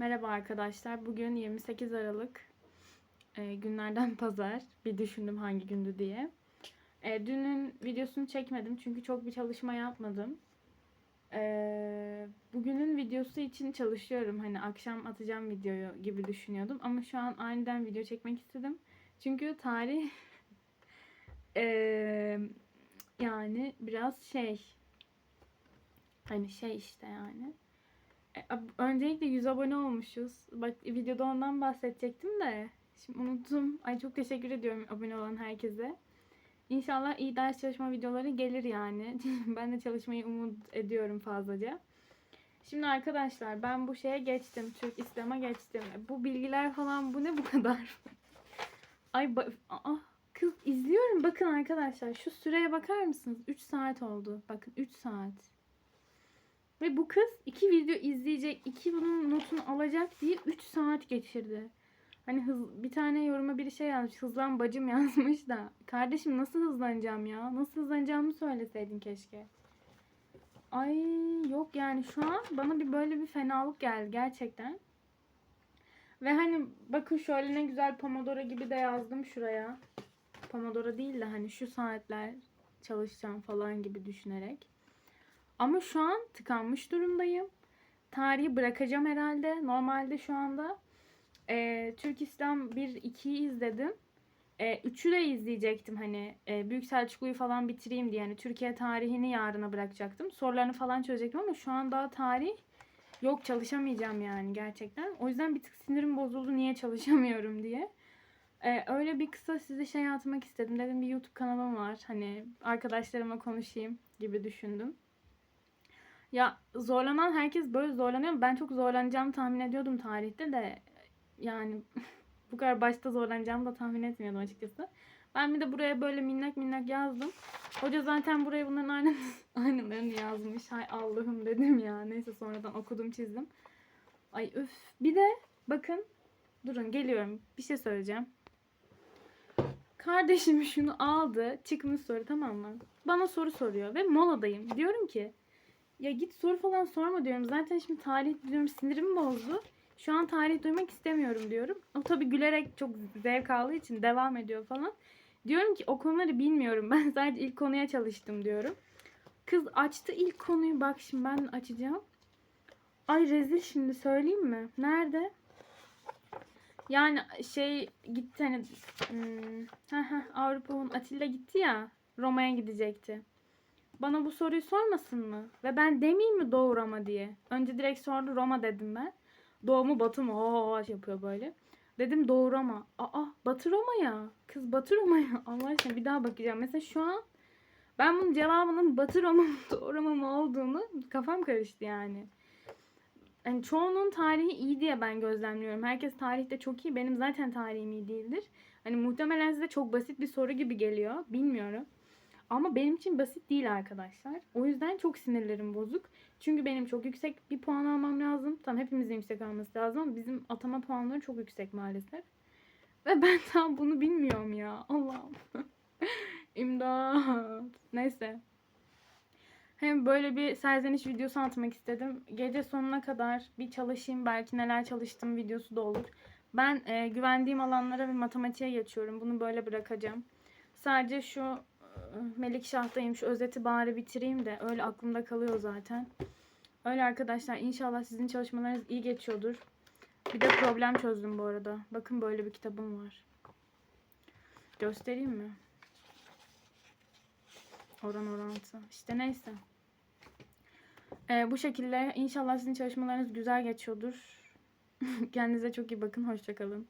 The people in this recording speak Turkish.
Merhaba arkadaşlar. Bugün 28 Aralık e, günlerden pazar. Bir düşündüm hangi gündü diye. E, dünün videosunu çekmedim çünkü çok bir çalışma yapmadım. E, bugünün videosu için çalışıyorum. Hani akşam atacağım videoyu gibi düşünüyordum. Ama şu an aniden video çekmek istedim. Çünkü tarih e, yani biraz şey hani şey işte yani. E, Öncelikle 100 abone olmuşuz. Bak videoda ondan bahsedecektim de. Şimdi unuttum. Ay çok teşekkür ediyorum abone olan herkese. İnşallah iyi ders çalışma videoları gelir yani. ben de çalışmayı umut ediyorum fazlaca. Şimdi arkadaşlar ben bu şeye geçtim. Türk İslam'a geçtim. Bu bilgiler falan bu ne bu kadar? Ay Aa, kız izliyorum. Bakın arkadaşlar şu süreye bakar mısınız? 3 saat oldu. Bakın 3 saat. Ve bu kız iki video izleyecek, iki bunun notunu alacak diye 3 saat geçirdi. Hani hız, bir tane yoruma bir şey yazmış. Hızlan bacım yazmış da. Kardeşim nasıl hızlanacağım ya? Nasıl hızlanacağımı söyleseydin keşke. Ay yok yani şu an bana bir böyle bir fenalık geldi gerçekten. Ve hani bakın şöyle ne güzel Pomodoro gibi de yazdım şuraya. Pomodoro değil de hani şu saatler çalışacağım falan gibi düşünerek. Ama şu an tıkanmış durumdayım. Tarihi bırakacağım herhalde. Normalde şu anda e, Türk İslam 1-2'yi izledim. E, 3'ü de izleyecektim hani e, Büyük Selçuklu'yu falan bitireyim diye. Yani Türkiye tarihini yarına bırakacaktım. Sorularını falan çözecektim ama şu an daha tarih yok çalışamayacağım yani gerçekten. O yüzden bir tık sinirim bozuldu niye çalışamıyorum diye. E, öyle bir kısa size şey atmak istedim. Dedim bir YouTube kanalım var. Hani arkadaşlarıma konuşayım gibi düşündüm. Ya zorlanan herkes böyle zorlanıyor. Ben çok zorlanacağımı tahmin ediyordum tarihte de. Yani bu kadar başta zorlanacağımı da tahmin etmiyordum açıkçası. Ben bir de buraya böyle minnak minnak yazdım. Hoca zaten buraya bunların aynı, aynılarını yazmış. Hay Allah'ım dedim ya. Neyse sonradan okudum çizdim. Ay öf. Bir de bakın. Durun geliyorum. Bir şey söyleyeceğim. Kardeşim şunu aldı. Çıkmış soru tamam mı? Bana soru soruyor ve moladayım. Diyorum ki ya git soru falan sorma diyorum. Zaten şimdi tarih diyorum sinirimi bozdu. Şu an tarih duymak istemiyorum diyorum. O tabii gülerek çok zevk aldığı için devam ediyor falan. Diyorum ki o konuları bilmiyorum. Ben sadece ilk konuya çalıştım diyorum. Kız açtı ilk konuyu. Bak şimdi ben açacağım. Ay rezil şimdi söyleyeyim mi? Nerede? Yani şey gitti hani hmm, Avrupa'nın Atilla gitti ya Roma'ya gidecekti. Bana bu soruyu sormasın mı? Ve ben demeyeyim mi Doğu Roma diye? Önce direkt sordu Roma dedim ben. Doğu mu Batı mı? Oo yapıyor böyle. Dedim Doğu Roma. Aa Batı Roma ya. Kız Batı Roma ya. Allah aşkına bir daha bakacağım. Mesela şu an ben bunun cevabının Batı Roma mı Doğu Roma mı olduğunu kafam karıştı yani. Yani çoğunun tarihi iyi diye ben gözlemliyorum. Herkes tarihte çok iyi. Benim zaten tarihim iyi değildir. Hani muhtemelen size çok basit bir soru gibi geliyor. Bilmiyorum. Ama benim için basit değil arkadaşlar. O yüzden çok sinirlerim bozuk. Çünkü benim çok yüksek bir puan almam lazım. Tam hepimizin yüksek alması lazım ama bizim atama puanları çok yüksek maalesef. Ve ben tam bunu bilmiyorum ya. Allah'ım. İmdat. Neyse. Hem böyle bir serzeniş videosu atmak istedim. Gece sonuna kadar bir çalışayım. Belki neler çalıştım videosu da olur. Ben e, güvendiğim alanlara ve matematiğe geçiyorum. Bunu böyle bırakacağım. Sadece şu Melikşah'tayım. Şu özeti bari bitireyim de öyle aklımda kalıyor zaten. Öyle arkadaşlar inşallah sizin çalışmalarınız iyi geçiyordur. Bir de problem çözdüm bu arada. Bakın böyle bir kitabım var. Göstereyim mi? Oran orantı. İşte neyse. Ee, bu şekilde inşallah sizin çalışmalarınız güzel geçiyordur. Kendinize çok iyi bakın. Hoşçakalın.